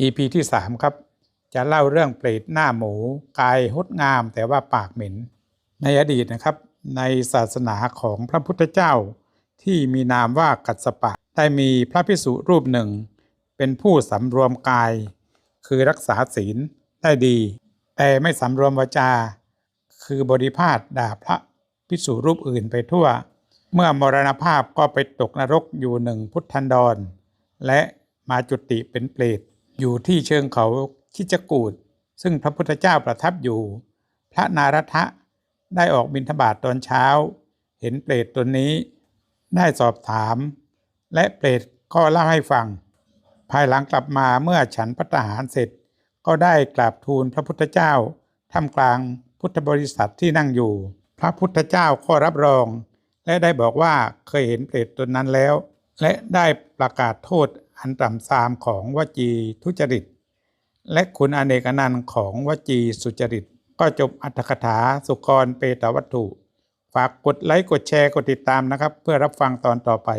EP ที่ 3 ครับ จะเล่าเรื่องเปรตหน้าหมู กายหดงามแต่ว่าปากเหม็น ในอดีตนะครับ ในศาสนาของพระพุทธเจ้า ที่มีนามว่ากัสปะ ได้มีพระพิสุรูปหนึ่ง เป็นผู้สำรวมกาย คือรักษาศีลได้ดี แต่ไม่สำรวมวาจา คือบริพาทด่าพระพิสุรูปอื่นไปทั่ว เมื่อมรณภาพก็ไปตกนรกอยู่หนึ่งพุทธันดร และมาจุติเป็นเปรต อยู่ที่เชิงเขาคิจกูดซึ่งพระพุทธเจ้าประทับอยู่ พระนารทะได้ออกบิณฑบาตตอนเช้า เห็นเปรตตนนี้ ได้สอบถาม และเปรตก็เล่าให้ฟัง ภายหลังกลับมาเมื่อฉันพัตหารเสร็จ ก็ได้กราบทูลพระพุทธเจ้าท่ามกลางพุทธบริษัทที่นั่งอยู่ พระพุทธเจ้าก็รับรอง และได้บอกว่าเคยเห็นเปรตตนนั้นแล้ว และได้ประกาศโทษ อันต่ำทรามของวจีทุจริต และคุณอเนกอนันต์ของวจีสุจริต ก็จบอัตถกถาสุกรเปตวัตถุ ฝากกดไลค์กดแชร์กดติดตามนะครับ เพื่อรับฟังตอนต่อไป